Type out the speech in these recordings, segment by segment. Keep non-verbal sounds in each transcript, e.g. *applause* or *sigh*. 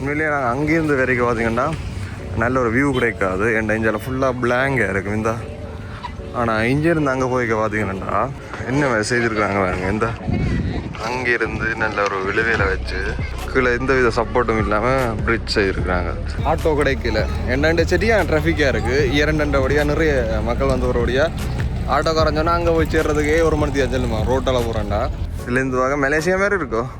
உண்மையிலேயே நாங்கள் அங்கேருந்து வரைக்கும் பார்த்தீங்கன்னா நல்ல ஒரு வியூ கிடைக்காது. என் இஞ்சில் ஃபுல்லாக பிளாங்காக இருக்கும் இந்த ஆனால் இங்கேருந்து அங்கே போய்க்க பார்த்தீங்கன்னா என்ன செய்திருக்காங்க பாருங்க இந்த அங்கேருந்து நல்ல ஒரு விழுவையில் வச்சு கீழே எந்த வித சப்போர்ட்டும் இல்லாமல் பிரிட்ஜ் செய்திருக்கிறாங்க. ஆட்டோ கிடைக்கல. என்னண்டு சரியாக ட்ராஃபிக்காக இருக்குது இரண்டு வழியாக நிறைய மக்கள் வந்து ஒரு வழியாக ஆட்டோ குறைஞ்சோன்னா அங்கே போய் சேர்றதுக்கே ஒரு மணிக்கு செல்லுமா ரோட்டில் போகிறேன்டா இதுலேருந்து வாங்க மலேசியா மாதிரி இருக்கும்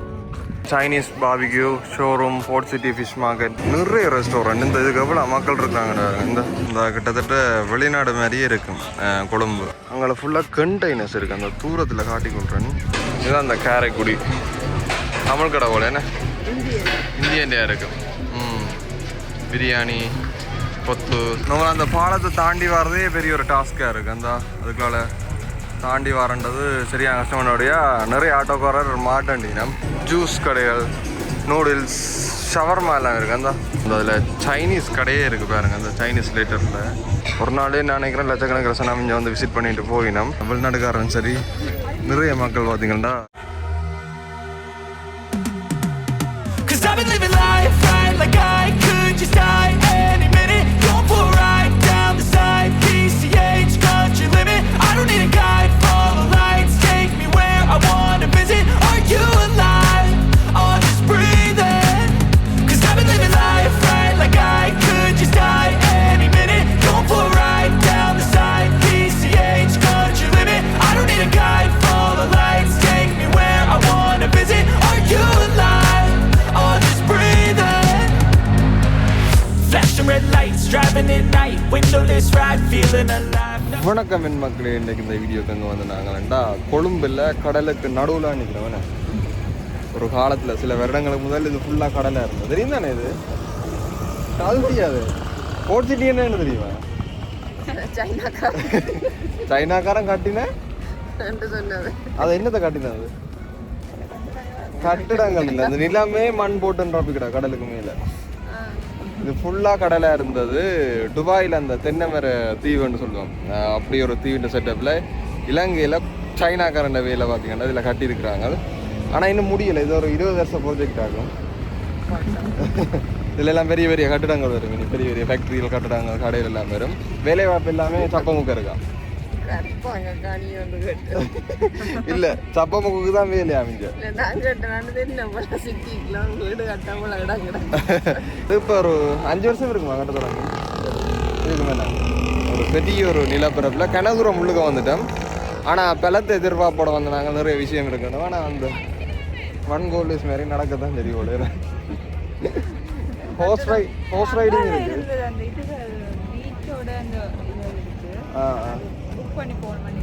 Chinese barbecue showroom fort city fish market நிறைய ரெஸ்டாரண்ட் இந்த இதுக்கு எவ்வளோ மக்கள் இருக்காங்க இந்த இந்த கிட்டத்தட்ட வெளிநாடு மாதிரியே இருக்கும் கொழும்பு. அங்கே ஃபுல்லாக கண்டெய்னர்ஸ் இருக்குது அந்த தூரத்தில் காட்டி கொள்றேன். இதுதான் அந்த காரைக்குடி. தமிழ் கடை போல என்ன? இந்திய இருக்கும் ம். பிரியாணி கொத்து. நம்ம அந்த பாலத்தை தாண்டி வர்றதே பெரிய ஒரு டாஸ்க்காக இருக்குது அந்த அதுக்குள்ள தாண்டி வரன்றது சரியான கஷ்டமானபடியா நிறைய ஆட்டோக்காரர் மாட்டேண்டினம் ஜூஸ் கடைகள் நூடுல்ஸ் ஷவர்மா எல்லாம் இருக்குது அந்த அதில் சைனீஸ் கடையே இருக்குது பாருங்க அந்த சைனீஸ் லேட்டரில் ஒரு நாளே நான் நினைக்கிறேன் லட்சக்கணக்கில் சனம் இங்கே வந்து விசிட் பண்ணிட்டு போயினோம். வெளிநாட்டுக்காரன் சரி நிறைய மக்கள் பார்த்தீங்கன்னா Cause I've been living life right like I வணக்கம் என் மக்களே இன்னைக்கு இந்த வீடியோக்கு வந்து வந்து நாங்கள்டா கொழும்பில் கடலுக்கு நடுவில் நிற்கிறவன ஒரு காலத்தில் சில வருடங்களுக்கு முதல் இது ஃபுல்லாக கடலாக இருந்தது. தெரியும் தானே இது? அது? தெரியாது போர்ட் சிட்டி என்னன்னு தெரியுமா? சைனாக்கார சைனாக்காரன் கட்டின? அது என்னத்தை கட்டினது கட்டிடங்கள் இல்லை. அந்த நிலமே மண் போட்டுன்றப்பிக்கடா கடலுக்கு மேலே. இது ஃபுல்லாக கடலாக இருந்தது. துபாயில் அந்த தென்னமர தீவுன்னு சொல்லுவோம் அப்படி ஒரு தீவின் செட்டப்பில் இலங்கையில் சைனாக்காரண்ட வேலை பார்த்தீங்கன்னா இதில் கட்டியிருக்கிறாங்க. ஆனால் இன்னும் முடியலை. இது ஒரு இருபது வருஷம் ப்ராஜெக்ட் ஆகும். *laughs* இதுலெல்லாம் பெரிய பெரிய கட்டிடங்கள் வரும். பெரிய பெரிய ஃபேக்ட்ரிகள் கட்டிடங்கள் கடைகள் எல்லாம் வரும். வேலைவாய்ப்பு எல்லாமே சப்பமுக்க இருக்கா இல்லை சப்பமுக்கு தான் வேலை அமைஞ்ச இல்லை நான் கேட்டேன் தெரியும் போல சிட்டிக்கலாம் வீடு கட்டாமல் இடம் கிடக்கு இது இப்போ ஒரு அஞ்சு வருஷம் இருக்குமா கட்ட தொடங்கி இதுக்கு மேலே ஒரு பெரிய ஒரு நிலப்பரப்பில் கனதூரம் முள்ளுக்க வந்துட்டோம் ஆனால் பலத்தை எதிர்பார்ப்போட வந்து நாங்கள் நிறைய விஷயம் இருக்கணும் ஆனால் அந்த ஒன் கோல்டேஸ் மாதிரி நடக்க தான் தெரியும் ஒரு ஹோஸ் ரை ஹோஸ் ரைடிங் இருக்கு இருந்தது அந்த இது பீச்சோட அந்த இது இருக்கு ஆ ஆ புக் பண்ணி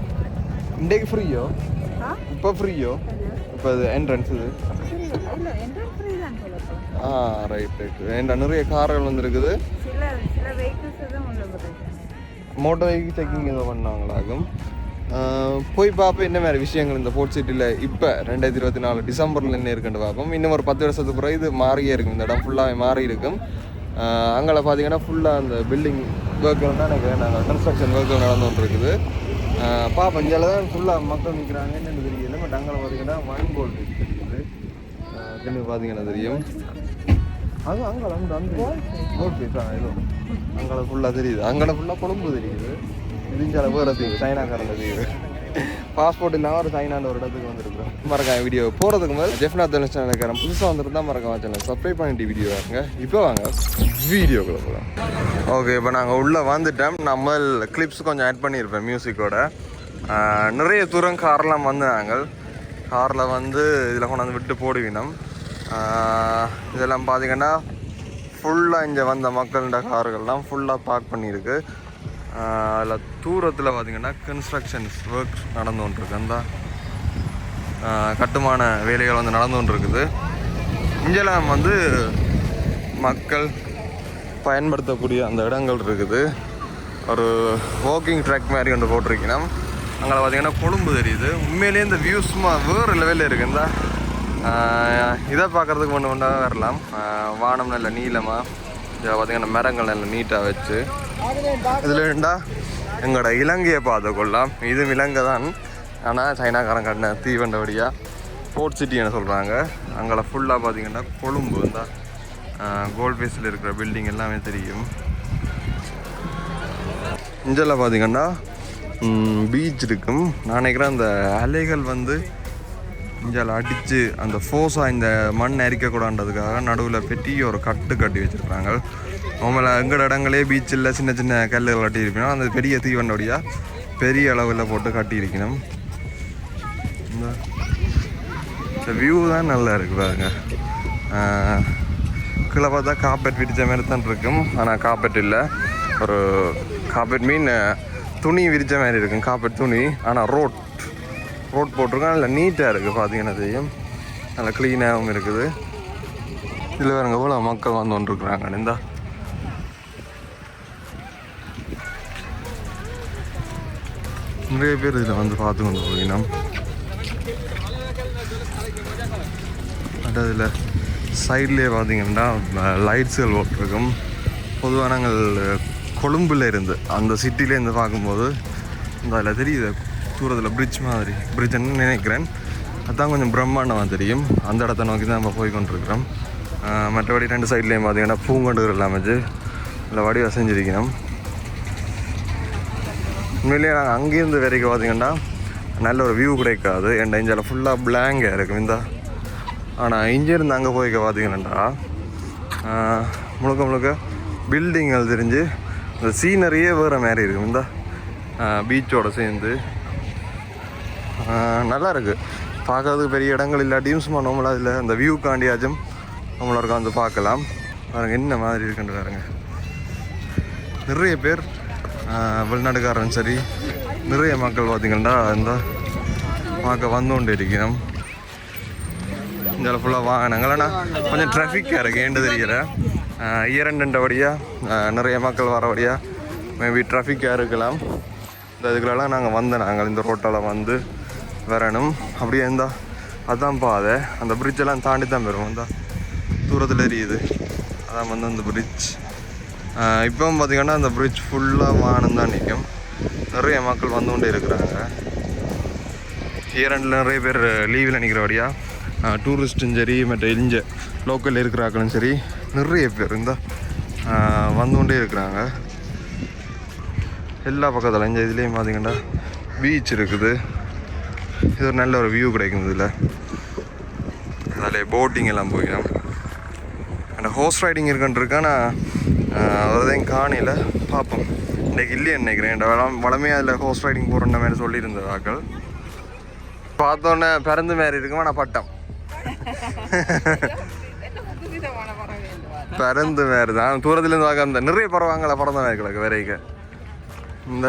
இன்றைக்கு ஃப்ரீயோ இப்போ ஃப்ரீயோ இப்போ இது என்ட்ரன்ஸ் இது. ஆ ரைட் ரைட் ஏன்டா நிறைய கார்கள் வந்துருக்குது. மோட்டர் வெஹிக்கிள் செக்கிங் ஏதோ பண்ணாங்களாகும். போய் பார்ப்போம் என்ன மாதிரி விஷயங்கள் இந்த ஃபோர்ட் சிட்டியில் இப்போ ரெண்டாயிரத்தி இருபத்தி நாலு டிசம்பரில் என்ன இருக்குன்னு பார்ப்போம் இன்னும் ஒரு பத்து வருஷத்துக்கு பிறகு இது மாறியே இருக்கும். இந்த இடம் ஃபுல்லாக மாறி இருக்கும். அங்கே பார்த்தீங்கன்னா ஃபுல்லாக அந்த பில்டிங் ஒர்க்குகள் தான் எனக்கு நாங்கள் கன்ஸ்ட்ரக்ஷன் ஒர்க்குகள் நடந்துகிட்டு இருக்குது. அப்பா பஞ்சால தான் ஃபுல்லாக மக்கள் நிற்கிறாங்க என்னென்னு தெரியல. பட் அங்கே பார்த்தீங்கன்னா ஒன் கோல்டு இருக்குது. ஆஹ் பார்த்தீங்கன்னா தெரியும். அது அங்கே அந்த அந்த கோல்ட் ஃபீஸ் ஏதோ. அங்கே ஃபுல்லாக தெரியுது. அங்கே ஃபுல்லாக கொழும்பு தெரியுது. இடிஞ்சால போகிற தீவு சைனாக்காரில் தீவு பாஸ்போர்ட் இல்லாமல் ஒரு சைனான ஒரு இடத்துக்கு வந்திருக்கிறோம். மறக்காம வீடியோ போகிறதுக்கு முதல் ஜெஃப்னா தொழில் சேனலுக்காரன் புதுசாக வந்துருந்தா மறக்காம சேனல் சப்ஸ்கிரைப் பண்ணிட்டு வீடியோ வாங்க இப்போ வாங்க வீடியோக்குள்ள போகலாம் ஓகே இப்போ நாங்கள் உள்ளே வந்துட்டோம். நான் முதல் கிளிப்ஸ் கொஞ்சம் ஆட் பண்ணியிருப்பேன் மியூசிக்கோட நிறைய தூரம் கார்லாம் வந்து நாங்கள் காரில் வந்து இதில் கொண்டாந்து விட்டு போடுவினோம் இதெல்லாம் பார்த்தீங்கன்னா ஃபுல்லாக இங்கே வந்த மக்கள்கிட்ட கார்கள்லாம் ஃபுல்லாக பார்க் பண்ணியிருக்கு. அதில் தூரத்தில் பார்த்திங்கன்னா கன்ஸ்ட்ரக்ஷன்ஸ் ஒர்க் நடந்து கொண்டிருக்கு. அந்த கட்டுமான வேலைகள் வந்து நடந்து கொண்டிருக்குது. இங்கெல்லாம் வந்து மக்கள் பயன்படுத்தக்கூடிய அந்த இடங்கள் இருக்குது. ஒரு வாக்கிங் ட்ராக் மாதிரி ஒன்று போட்டிருக்கணும். அங்கே பார்த்தீங்கன்னா கொழும்பு தெரியுது. உண்மையிலேயே இந்த வியூஸ்மா வேறு லெவலில் இருக்கு. இதை பார்க்குறதுக்கு ஒன்று ஒன்றாக வரலாம். வானம் நல்ல நீளமாக இதில் பார்த்திங்கன்னா மரங்கள் நல்ல நீட்டாக வச்சு. இதில் இருந்தா எங்களோட இலங்கையை பார்த்து கொள்ளலாம். இது இலங்கை தான். ஆனால் சைனாக்காரன் கட்டின தீவண்டபடியாக ஃபோர்ட் சிட்டின்னு சொல்கிறாங்க அங்கே ஃபுல்லாக பார்த்தீங்கன்னா கொழும்பு தான். கோல்ட் பேஸில் இருக்கிற பில்டிங் எல்லாமே தெரியும். இங்கெல்லாம் பார்த்தீங்கன்னா பீச் இருக்கும். நான் நினைக்கிறேன் அந்த அலைகள் வந்து இஞ்சால அடித்து அந்த ஃபோர்ஸாக இந்த மண் அரிக்கக்கூடாதுக்காக நடுவில் பெட்டி ஒரு கட்டு கட்டி வச்சுருக்காங்க நம்மள எங்கட இடங்களே பீச்சில் சின்ன சின்ன கல்லுகள் கட்டி அந்த பெரிய தீவண்டோடைய பெரிய அளவில் போட்டு கட்டி இருக்கணும் இந்த வியூ தான் நல்லா இருக்கு பாருங்க. கீழே பார்த்தா காப்பெட் விரிச்ச மாதிரி தான் இருக்கும். ஆனால் காப்பெட் இல்லை. ஒரு காப்பெட் மீன் துணி விரிச்ச மாதிரி இருக்கும். காப்பெட் துணி. ஆனால் ரோட் ரோட் போட்டிருக்கோம். நல்லா நீட்டாக இருக்குது பார்த்தீங்கன்னா தெரியும். நல்லா க்ளீனாகவும் இருக்குது. இதில் வேறுங்க போல் மக்கள் வந்து கொண்டிருக்கிறாங்க இந்த நிறைய பேர் இதில் வந்து பார்த்து கொண்டு போகணும் அதில் சைட்லேயே பார்த்தீங்கன்னா லைட்ஸுகள் போட்டிருக்கும். பொதுவாக நாங்கள் கொழும்புல இருந்து அந்த சிட்டிலேருந்து பார்க்கும்போது இந்த அதில் தெரியுது. தூரத்தில் பிரிட்ஜ் மாதிரி. பிரிட்ஜ்னு நினைக்கிறேன். அதான் கொஞ்சம் பிரம்மாண்டமாக தெரியும். அந்த இடத்த நோக்கி தான் நம்ம போய் கொண்டிருக்கிறோம் மற்றபடி ரெண்டு சைட்லேயும் பார்த்தீங்கன்னா பூங்கண்டுகள் எல்லாம் வச்சு இல்லை வடிவாக செஞ்சிருக்கணும் உண்மையிலேயே நாங்கள் அங்கேருந்து வரைக்கும் பார்த்தீங்கன்னா நல்ல ஒரு வியூ கிடைக்காது. என் இஞ்சால ஃபுல்லாக பிளாங்காக இருக்கும். இந்த. ஆனால் இங்கேருந்து அங்கே போய்க்க பார்த்தீங்கன்னா முழுக்க முழுக்க பில்டிங்கள் தெரிஞ்சு இந்த சீனரியே வேறு மாதிரி இருக்கும். இந்த. பீச்சோடு சேர்ந்து நல்லா இருக்குது பார்க்கறதுக்கு பெரிய இடங்கள் இல்லாட்டியும் சும்மா நம்மளா அதில் அந்த வியூ காண்டியாச்சும் நம்மள உட்காந்து பார்க்கலாம். பாருங்க என்ன மாதிரி இருக்குன்னு பாருங்க. நிறைய பேர் வெளிநாட்டுக்காரன் சரி நிறைய மக்கள் பார்த்திங்கன்னா இந்த பார்க்க வந்து கொண்டு இருக்கிறோம். இதில் ஃபுல்லாக வாங்கினாங்க ஆனால் கொஞ்சம் ட்ராஃபிக்காக இருக்குது ஏண்டு தெரியல. வழியாக நிறைய மக்கள் வரபடியாக மேபி ட்ராஃபிக்காக இருக்கலாம். இந்த இதுகளெல்லாம் நாங்கள் வந்தோம் நாங்கள் இந்த ரோட்டால் வந்து வரணும். அப்படியே இருந்தால் அதான் பாதை அந்த பிரிட்ஜெல்லாம் தாண்டி தான் போயிடும் அந்த தூரத்தில் எரியுது. அதான் வந்து அந்த பிரிட்ஜ் இப்போ பார்த்திங்கன்னா அந்த பிரிட்ஜ் ஃபுல்லாக வானம் தான் நிற்கும். நிறைய மக்கள் வந்து கொண்டே இருக்கிறாங்க. ஈரண்டில் நிறைய பேர் லீவில் நிற்கிறபடியாக டூரிஸ்ட்டும் சரி மற்ற இஞ்ச லோக்கலில் இருக்கிறாக்களும் சரி நிறைய பேர் இந்த வந்து கொண்டே இருக்கிறாங்க. எல்லா பக்கத்தில் இந்த இதுலேயும் பார்த்தீங்கன்னா பீச் இருக்குது. இது ஒரு நல்ல ஒரு வியூ கிடைக்கும் இதில். அதில் போட்டிங் எல்லாம் போயிடும். அண்ட் ஹோர்ஸ் ரைடிங் இருக்குன்றிருக்கு நான் அதையும் காணியில் பார்ப்போம். இன்றைக்கு இல்லையே நினைக்கிறேன். இந்த வளம் வளமே அதில் ஹோர்ஸ் ரைடிங் போகிற மாதிரி சொல்லியிருந்ததாக்கள் பார்த்தோன்னே பிறந்து மாதிரி இருக்குமா. ஆனால் பட்டம். பிறந்து வேறு தான் தூரத்துலேருந்து பார்க்க அந்த நிறைய பறவாங்களா பறந்த மாதிரி கிடக்கு வரைக்க. இந்த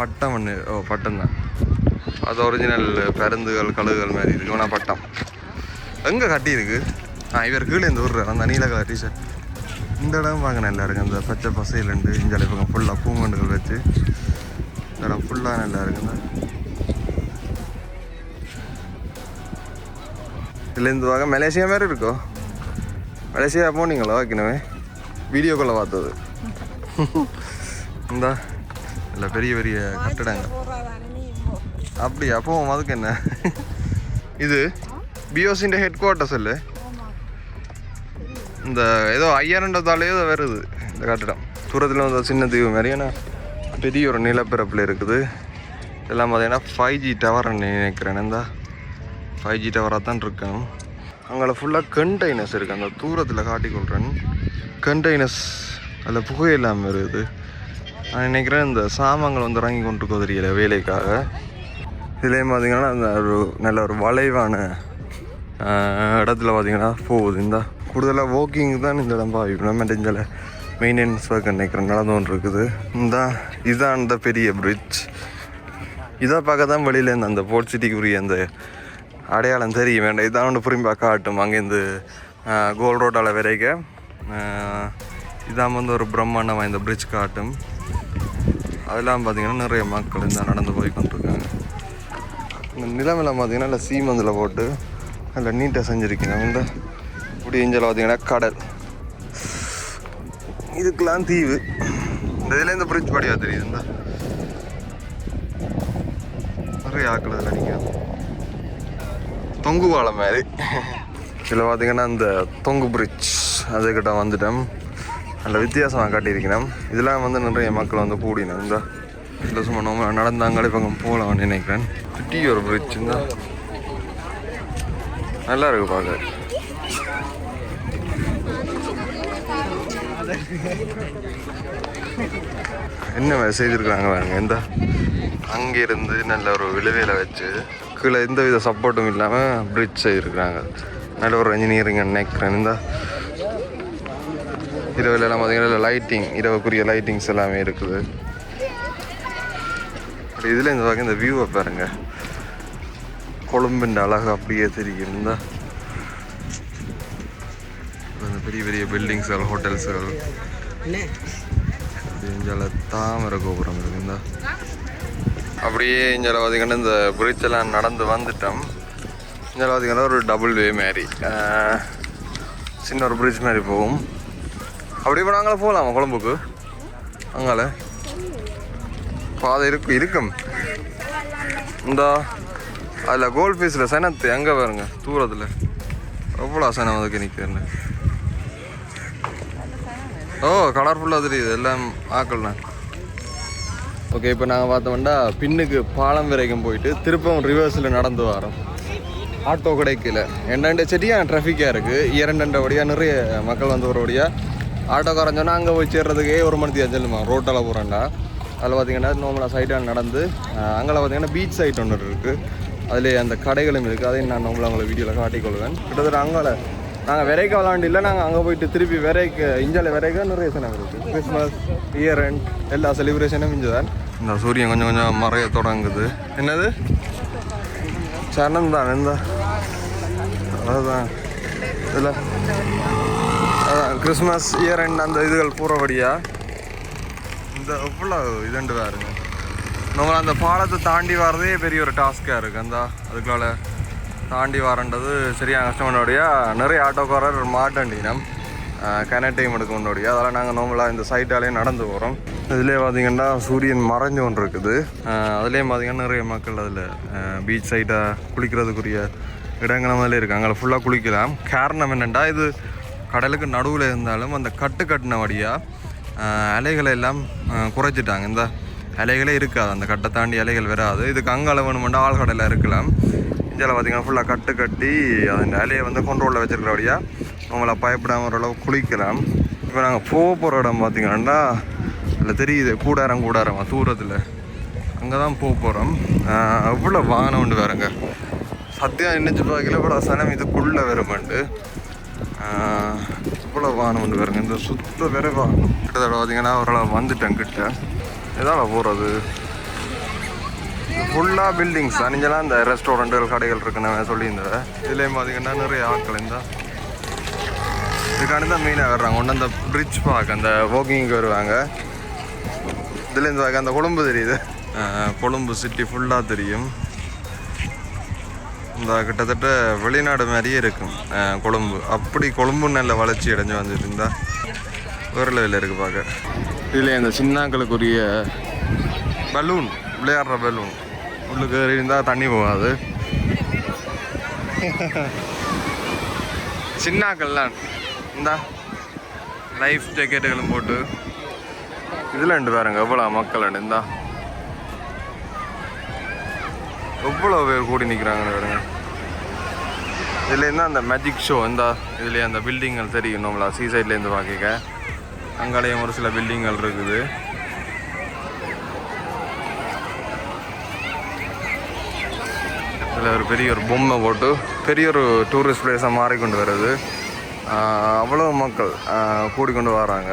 பட்டம் ஒன்று ஓ பட்டம் தான் அது ஒரிஜினல் பருந்துகள் கழுகுகள் மாதிரி இருக்கு. ஆனால் பட்டம். எங்கே கட்டியிருக்கு ஆ இவர் கீழே இந்த ஊர் அந்த நீல கலர் டிஷர்ட் இந்த இடம் பார்க்க நல்லா இருக்குது அந்த பச்சை பசையிலேருந்து இந்த பக்கம் ஃபுல்லாக பூங்கண்டுகள் வச்சு. இந்த இடம் ஃபுல்லாக நல்லா இருக்குங்க. இதுலேருந்து வாங்க. மலேசியா மாதிரி இருக்கோ? மலேசியா போனீங்களா வைக்கணுமே வீடியோக்குள்ளே பார்த்தது. *laughs* இந்தா இல்லை பெரிய பெரிய கட்டடங்கள். அப்படியா? போவோம் அதுக்கு என்ன? இது பிஓசின் ஹெட் குவார்ட்டர்ஸ் இல்லை இந்த ஏதோ ஐயாயிரண்டதாலேயோ ஏதோ வருது. இந்த கட்டிடம். தூரத்தில் வந்து சின்ன தீவு மாதிரி. ஏன்னா பெரிய ஒரு நிலப்பரப்பில் இருக்குது. இதெல்லாம் பார்த்தீங்கன்னா ஃபைவ் ஜி டவர் நினைக்கிறேன். இந்த ஃபைவ் ஜி டவராக தான் இருக்கணும் அங்கே ஃபுல்லாக கண்டெய்னர்ஸ் இருக்குது அந்த தூரத்தில் காட்டிக்கொள்கிறேன் கண்டெய்னர்ஸ் அதில் புகையெல்லாம் இருக்குது நான் நினைக்கிறேன் இந்த சாமான்கள் வந்து இறங்கி கொண்டு தெரியல வேலைக்காக. இதுலேயும் பார்த்தீங்கன்னா அந்த ஒரு நல்ல ஒரு வளைவான இடத்துல பார்த்தீங்கன்னா போகுது. இந்த கூடுதலாக வாக்கிங் தான் இந்த இடம் பாவிக்கணும் மற்ற மெயின்டெனன்ஸ் ஒர்க் நினைக்கிறேன் நடந்து ஒன்று இருக்குது. இந்த இதுதான் அந்த பெரிய பிரிட்ஜ் இதை பார்க்க தான் வெளியில் இந்த அந்த போர்ட் சிட்டிக்குரிய அந்த அடையாளம் தெரியும். வேண்டாம் இதான் ஒன்று புரிம்பா காட்டும். அங்கேருந்து கோல் ரோட்டால் வரைக்க இதான் வந்து ஒரு பிரம்மாண்டமாக இந்த பிரிட்ஜ் காட்டும். அதெல்லாம் பார்த்தீங்கன்னா நிறைய மக்கள் இந்த நடந்து போய் கொண்டு இந்த நிலமெல்லாம் பார்த்தீங்கன்னா இல்லை சீமந்தில் போட்டு அதில் நீட்டாக செஞ்சுருக்கீங்க. இந்த இப்படி இஞ்சில் பார்த்தீங்கன்னா கடல். இதுக்கெல்லாம் தீவு. இந்த இதில் இந்த பிரிட்ஜ் படியாக தெரியுது. இந்த நிறைய ஆக்கள் இதில் நீங்கள் தொங்கு பாலம் மாதிரி. இதில் பார்த்தீங்கன்னா இந்த தொங்கு பிரிட்ஜ் அதுக்கிட்ட வந்துட்டோம். நல்ல வித்தியாசமாக காட்டியிருக்கிறோம் இதெல்லாம் வந்து நிறைய மக்கள் வந்து கூடினோம். இந்த இல்லை சும்மா நம்ம நடந்தாங்களே இப்போ போகலாம்னு நினைக்கிறேன். குட்டி ஒரு பிரிட்ஜ் தான் நல்லா இருக்கு பார்க்க. என்ன மாதிரி செய்திருக்காங்க பாருங்க இந்த. அங்கிருந்து நல்ல ஒரு விளைவில வச்சு கீழே எந்த வித சப்போர்ட்டும் இல்லாமல் பிரிட்ஜ் செய்திருக்கிறாங்க. நல்ல ஒரு இன்ஜினியரிங் நினைக்கிறேன் இந்த. இரவுல எல்லாம் பார்த்தீங்கன்னா லைட்டிங் இரவுக்குரிய லைட்டிங்ஸ் எல்லாமே இருக்குது. இதில் இந்த வகை இந்த வியூவை பாருங்கள் கொழும்பின் அழகு அப்படியே தெரியும் இந்த இந்த பெரிய பெரிய பில்டிங்ஸ்கள் ஹோட்டல்ஸ்கள் இஞ்சால தாமரை கோபுரம் இருக்குந்தா அப்படியே இஞ்சால பார்த்தீங்கன்னா இந்த எல்லாம் நடந்து வந்துட்டோம். இஞ்சால பார்த்தீங்கன்னா ஒரு டபுள் வே மாதிரி. சின்ன ஒரு பிரிட்ஜ் மாதிரி போகும். அப்படி இப்போ நாங்களே போகலாமா கொழம்புக்கு? அங்கால. பாதை இருக்கு இருக்கும். இந்த. அதில் கோல்ட் ஃபீஸில் சனத்து எங்கே பாருங்க தூரத்தில். எவ்வளோ சனம் அதுக்கு நிற்கிறேன்னு ஓ கலர்ஃபுல்லாக தெரியுது எல்லாம் ஆக்கள்ண்ணா ஓகே இப்போ நாங்கள் பார்த்தோம்னா பின்னுக்கு பாலம் வரைக்கும் போயிட்டு திருப்பவும் ரிவர்ஸில் நடந்து வரோம். ஆட்டோ கிடைக்கல ரெண்டு செடியாக ட்ராஃபிக்காக இருக்குது இரண்டு வழியாக நிறைய மக்கள் வந்து வரபடியாக ஆட்டோக்காரன் சொன்னால் அங்கே போய் சேர்றதுக்கே ஒரு மணிக்கு செல்லுமா ரோட்டில் போகிறேன்டா அதில் பார்த்தீங்கன்னா நோமலாக சைடாக நடந்து அங்கே பார்த்தீங்கன்னா பீச் சைட் ஒன்று இருக்குது அதில் அந்த கடைகளும் இருக்குது அதையும் நான் உங்களை உங்களை வீடியோவில் காட்டிக்கொள்வேன். கிட்டத்தட்ட அங்கால நாங்கள் விரைக்க விளாண்டு இல்லை நாங்கள் அங்கே போயிட்டு திருப்பி விரைக்க இந்தியாவில் விரைக்க நிறைய சனம் இருக்குது கிறிஸ்மஸ் இயர் எண்ட் எல்லா செலிப்ரேஷனும் இங்கே தான் இந்த சூரியன் கொஞ்சம் கொஞ்சம் மறைய தொடங்குது. என்னது? சரணம் தான் இந்த அதுதான் இதில். அதான் கிறிஸ்மஸ் இயர் எண்ட் அந்த இதுகள் பூரபடியாக இந்த எவ்வளோ இதுண்டு பாருங்க நம்ம அந்த பாலத்தை தாண்டி வர்றதே பெரிய ஒரு டாஸ்க்காக இருக்குது அந்த அதுக்குள்ள தாண்டி வரன்றது சரியான கஷ்டமானோடையா நிறைய ஆட்டோக்காரர் மாட்டண்டினம் டைம் எடுக்க முன்னோடைய அதெல்லாம் நாங்கள் நோம்பலாக இந்த சைட்டாலே நடந்து போகிறோம் இதுலேயே பார்த்தீங்கன்னா சூரியன் மறைஞ்சு ஒன்று இருக்குது அதுலேயும் பார்த்தீங்கன்னா நிறைய மக்கள் அதில் பீச் சைட்டாக குளிக்கிறதுக்குரிய இடங்கள் மாதிரி இருக்காங்க அதில் ஃபுல்லாக குளிக்கலாம். காரணம் என்னென்னா இது கடலுக்கு நடுவில் இருந்தாலும் அந்த கட்டு கட்டின வழியாக அலைகளை எல்லாம் குறைச்சிட்டாங்க இந்த அலைகளே இருக்காது. அந்த கட்டை தாண்டி அலைகள் வராது. இதுக்கு அங்கால வேணுமெண்டா ஆழ்கடையில் இருக்கலாம் இந்தியாவில் பார்த்தீங்கன்னா ஃபுல்லாக கட்டு கட்டி அந்த அலையை வந்து கொண்டோலில் வச்சுருக்கிறபடியா அவங்கள பயப்படாமல் ஓரளவு குளிக்கலாம். இப்போ நாங்கள் போக போகிற இடம் பார்த்தீங்கன்னா அதில் தெரியுது கூடாரம் கூடாரம் தூரத்தில். அங்கே தான் போக போகிறோம் அவ்வளோ வாகனம் உண்டு வேறுங்க சத்தியம் நினைச்சு பார்க்கல கூட சனம் இதுக்குள்ளே வருமெண்டு. இவ்வளோ வாகனம் உண்டு வருங்க இந்த சுத்த வேற வாகனம் கிட்டத்தட்ட பார்த்தீங்கன்னா ஓரளவு வந்துட்டேன் கிட்ட. எதால போகிறது ஃபுல்லாக பில்டிங்ஸ் அணிஞ்செல்லாம் இந்த ரெஸ்டாரண்ட்டுகள் கடைகள் இருக்குன்னு சொல்லியிருந்தேன். இதுலேயும் பார்த்தீங்கன்னா நிறைய ஆட்கள் இந்த இதுக்காண்டி தான் மெயினாக வர்றாங்க. ஒன்று அந்த பிரிட்ஜ் பார்க்க அந்த வாக்கிங்க்கு வருவாங்க. இதுலேருந்து பார்க்க அந்த கொழும்பு தெரியுது. கொழும்பு சிட்டி ஃபுல்லாக தெரியும். இந்த கிட்டத்தட்ட வெளிநாடு மாதிரியே இருக்கும் கொழும்பு. அப்படி கொழும்பு நல்ல வளர்ச்சி அடைஞ்சு வந்துட்டு இருந்தால் வேறு லெவலில் இருக்குது பார்க்க இதில் இந்த சின்னாக்களுக்குரிய பலூன் விளையாடுற பலூன் உள்ளுக்கு இருந்தால் தண்ணி போகாது. *laughs* சின்னாக்கள்லாம் இந்தா லைஃப் ஜாக்கெட்டுகளும் போட்டு. இதில் ரெண்டு பாருங்க எவ்வளோ மக்கள் இந்தா. எவ்வளோ பேர் கூடி நிற்கிறாங்கன்னு பாருங்க. இதுலேருந்து அந்த மேஜிக் ஷோ இந்தா இதுலேயே அந்த பில்டிங்கள் தெரியும் நம்மளா சீ சைட்லேருந்து பார்க்க அங்காலேயும் ஒரு சில பில்டிங்கள் இருக்குது. இதில் ஒரு பெரிய ஒரு பொம்மை போட்டு பெரிய ஒரு டூரிஸ்ட் பிளேஸாக மாறிக்கொண்டு வருது அவ்வளோ மக்கள் கூடிக்கொண்டு வராங்க.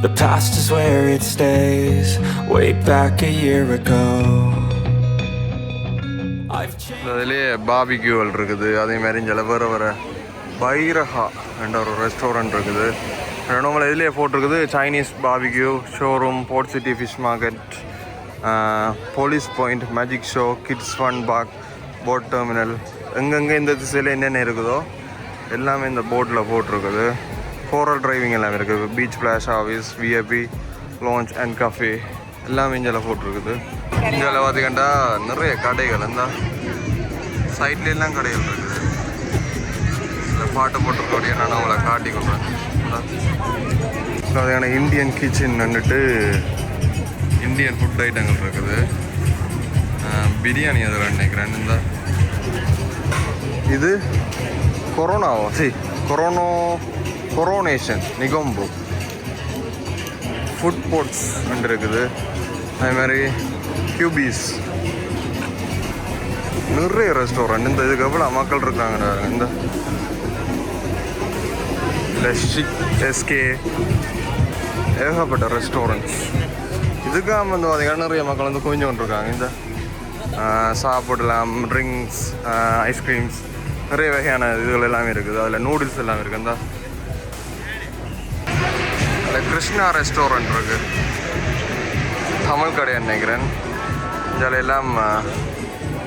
The past is where it stays, way back a year ago. அதுலேயே பாபிக்யூவல் இருக்குது அதே மாதிரி இங்கே வேறு வேறு பைரஹா என்ற ஒரு ரெஸ்டாரண்ட் இருக்குது. நம்மள இதுலேயே போட்டிருக்குது Chinese barbecue showroom port city fish market police point magic show kids fun park boat terminal எங்கெங்கே இந்த திசையில் என்னென்ன இருக்குதோ எல்லாமே இந்த போட்டில் போட்டிருக்குது கோரல் டிரைவிங் எல்லாம் இருக்குது beach flash office VIP lounge and cafe எல்லாமே இங்கே போட்டிருக்குது. இங்கே பார்த்தீங்கன்னா நிறைய கடைகள் இந்த சைட்ல கடைகள் இருக்குது. இதில் பாட்டு போட்டிருக்கக்கூடிய நான் உங்களை காட்டி கொள்றேன். பார்த்தீங்கன்னா இந்தியன் கிச்சன் வந்துட்டு இந்தியன் ஃபுட் ஐட்டங்கள் இருக்குது. பிரியாணி அதில் நினைக்கிறேன்? இந்த இது கொரோனாவா? சரி corona coronation Negombo. Food boards இருக்குது அதே மாதிரி கியூபீஸ் நிறைய ரெஸ்டாரண்ட் இந்த இதுக்கு எவ்வளோ மக்கள் இருக்காங்க இந்த லஷிக் எஸ்கே ஏகப்பட்ட ரெஸ்டாரண்ட்ஸ் இதுக்காக வந்து பார்த்திங்கன்னா நிறைய மக்கள் வந்து குவிஞ்சு கொண்டிருக்காங்க. இந்த சாப்பிடலாம் ட்ரிங்க்ஸ் ஐஸ்கிரீம்ஸ் நிறைய வகையான இதுகள் எல்லாமே இருக்குது. அதில் நூடுல்ஸ் எல்லாமே இருக்குது இந்த கிருஷ்ணா ரெஸ்டாரண்ட் இருக்குது தமிழ் கடை நினைக்கிறேன். இதில் எல்லாம்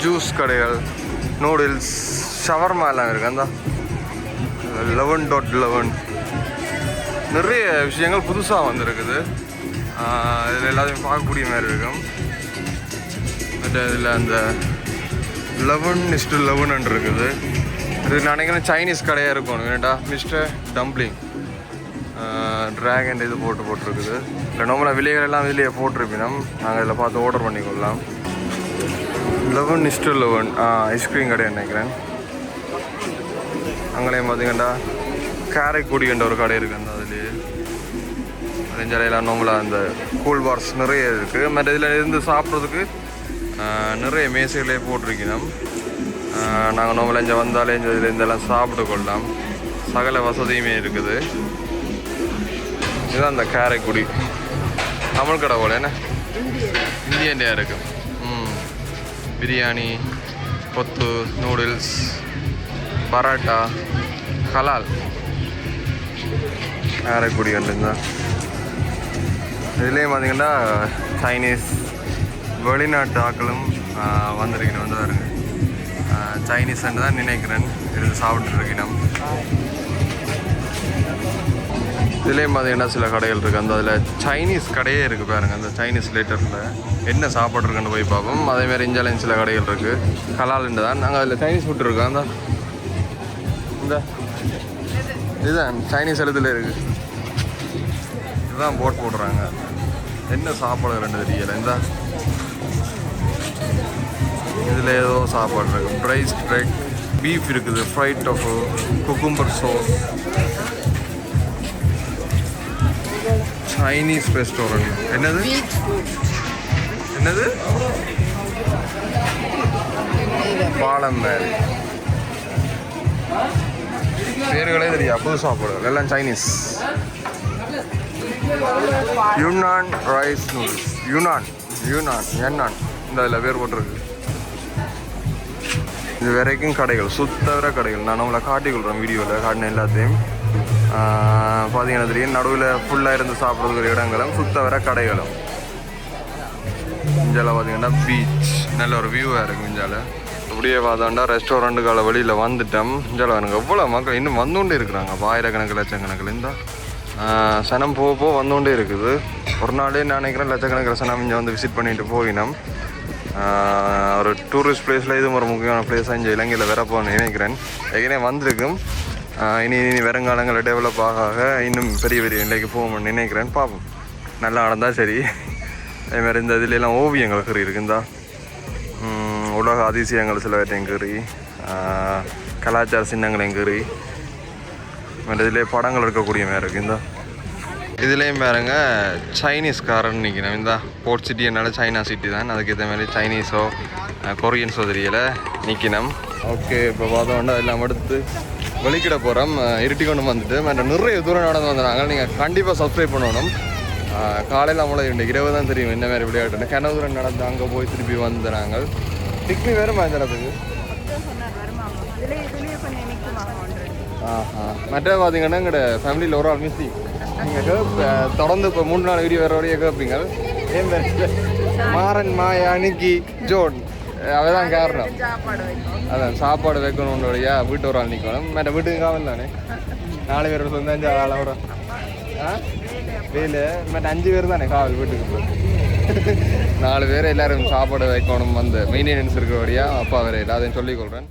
ஜூஸ் கடைகள் நூடுல்ஸ் ஷவர்மா எல்லாம் இருக்கு. அந்த லெவன் டாட் லெவன். நிறைய விஷயங்கள் புதுசாக வந்திருக்குது. இதில் எல்லாத்தையும் பார்க்கக்கூடிய மாதிரி இருக்கும். பட் இதில் அந்த லெவன் இஸ்டு லெவன் இருக்குது. இது நினைக்கிறேன் சைனீஸ் கடையாக இருக்கும். ஏன்டா மிஸ்டர் டம்ப்ளிங் ட்ராகன் இது போட்டு போட்டிருக்குது. இல்லை நம்மள விலைகள் எல்லாம் இதுலேயே போட்டிருப்பினோம் நாங்கள் இதில் பார்த்து ஆர்டர் பண்ணிக்கொள்ளலாம். லெவன் இஸ்டு லெவன் ஐஸ்கிரீம் கடை நினைக்கிறேன். அங்கேயும் பார்த்தீங்கன்னா காரைக்குடி என்ற ஒரு கடை இருக்குது அந்த அதுலேயே அதேஞ்சாலையில் நம்மள அந்த கூல் பார்ஸ் நிறைய இருக்குது மற்ற இதில் இருந்து சாப்பிட்றதுக்கு நிறைய மேசைகளே போட்டிருக்கணும் நாங்கள் நம்மள இங்கே வந்தாலே இந்த இதில் இதெல்லாம் சாப்பிட்டு கொள்ளலாம் சகல வசதியுமே இருக்குது. இதுதான் அந்த காரைக்குடி தமிழ் கடை போல என்ன? இந்திய இந்தியா இருக்கு. ம். பிரியாணி கொத்து நூடுல்ஸ் பரோட்டா ஹலால். காரைக்குடி கண்டுங்க இதுலேயும் பார்த்தீங்கன்னா சைனீஸ் வெளிநாட்டு ஆக்களும் வந்திருக்கணும் வந்து பாருங்க ஆஹ், சைனீஸ் தான் நினைக்கிறேன். இருந்து சாப்பிட்டு இருக்கணும் இதுலேயும் பார்த்தீங்கன்னா சில கடைகள் இருக்குது அந்த அதில் சைனீஸ் கடையே இருக்குது பாருங்க. அந்த சைனீஸ் லேட்டரில் என்ன சாப்பாடு இருக்குன்னு போய் பார்ப்போம். அதேமாதிரி இஞ்சாலையும் சில கடைகள் இருக்குது கலாலுண்டு தான். நாங்கள் அதில் சைனீஸ் ஃபுட் இருக்கோம் அந்த இந்த இதுதான். சைனீஸ் எழுத்துல இருக்குது இதுதான் போட் போடுறாங்க. என்ன சாப்பாடு ரெண்டு தெரியல. இந்த இதில் ஏதோ சாப்பாடு இருக்குது ப்ரைஸ் ட்ரெக் பீஃப் இருக்குது. Fried tofu cucumber sauce Chinese restaurant என்னது? என்னது? பாலம் பேர்களே தெரியா புது சாப்பாடு. எல்லாம் Chinese Yunnan rice noodles Yunnan Yunnan என்னான் இந்த இதில் பேர் போட்டிருக்கு. இது வரைக்கும் கடைகள். சுத்தவர கடைகள். நான் நம்மளை காட்டிக்கொள்கிறேன் வீடியோவில் காட்டின எல்லாத்தையும். பார்த்தீங்கன்னா தெரியும் நடுவில் ஃபுல்லாக இருந்து சாப்பிட்றதுக்கு இடங்களும் சுத்தவர கடைகளும். இஞ்சால பார்த்தீங்கன்னா பீச் நல்ல ஒரு வியூவாக இருக்கும் இஞ்சால அப்படியே பார்த்தாண்டா ரெஸ்டாரண்ட்டுக்கால வழியில் வந்துட்டோம். இஞ்சால எனக்கு எவ்வளோ மக்கள் இன்னும் வந்துகொண்டே இருக்கிறாங்க. ஆயிரக்கணக்கில் லட்சக்கணக்கில் இந்த சனம் போக போக வந்துகொண்டே இருக்குது. ஒரு நாளே நான் நினைக்கிறேன் லட்சக்கணக்கில் சனம் இங்கே வந்து விசிட் பண்ணிட்டு போயினோம். ஒரு டூரிஸ்ட் பிளேஸில் இது ஒரு முக்கியமான பிளேஸாக இங்கே இலங்கையில் வரப்போன்னு நினைக்கிறேன். ஏற்கனவே வந்திருக்கும். இனி இனி வருங்காலங்களில் டெவலப் ஆக ஆக இன்னும் பெரிய பெரிய நிலைக்கு போகணும்னு நினைக்கிறேன். பார்ப்போம் நல்லா நடந்தால் சரி. அதே மாதிரி இந்த இதுலலாம் ஓவியங்கள் கறி இருக்குந்தா. உலக அதிசயங்கள் சிலவற்றையும் கறி கலாச்சார சின்னங்களையும் கறி மாதிரி இதிலே படங்கள் இருக்கக்கூடிய மாதிரி இருக்குந்தா இதுலேயும் பாருங்க சைனீஸ்காரன் நிற்கணும் இந்த. போர்ட் சிட்டினால சைனா சிட்டி தான். அதுக்கு ஏற்ற மாதிரி சைனீஸோ கொரியன்ஸோ தெரியலை நிற்கணும் ஓகே இப்போ பார்த்தோம்னா எல்லாம் எடுத்து வெளிக்கிட போகிறோம் இருட்டி கொண்டு வந்துட்டு. மற்ற நிறைய தூரம் நடந்து வந்துடுறாங்க நீங்கள் கண்டிப்பாக சப்ஸ்கிரைப் பண்ணணும். காலையில் அவங்கள இன்றைக்கு இரவு தான் தெரியும் என்ன மாதிரி விளையாட்டு தூரம் நடந்து அங்கே போய் திருப்பி வந்துடுறாங்க டிக்னி வேறுமா இந்த இடத்துக்கு? மற்ற பார்த்தீங்கன்னா எங்களோட ஃபேமிலியில் ஒரு ஆள் மிஸ்ஸி நீங்கள் தொடர்ந்து இப்போ மூணு நாள் வீடியோ வேறு வரையும் கேட்பீங்க ஏன் மாறன் மாயா நிக்கி ஜோன். அவதான் காரணம். அதான் சாப்பாடு வைக்கணும்னுடைய வீட்டு ஒரு ஆள் நிற்கணும் மற்ற வீட்டுக்கு காவல் தானே? நாலு பேர் சொந்த அஞ்சு ஆள் வர ஆ? வேலு. மற்ற அஞ்சு பேர் தானே காவல் வீட்டுக்கு நாலு பேர் எல்லாரும் சாப்பாடு வைக்கணும் வந்து. மெயின்டெனன்ஸ் இருக்கிறபடியா அப்பா வேறு எல்லாத்தையும் சொல்லிக் கொள்கிறேன்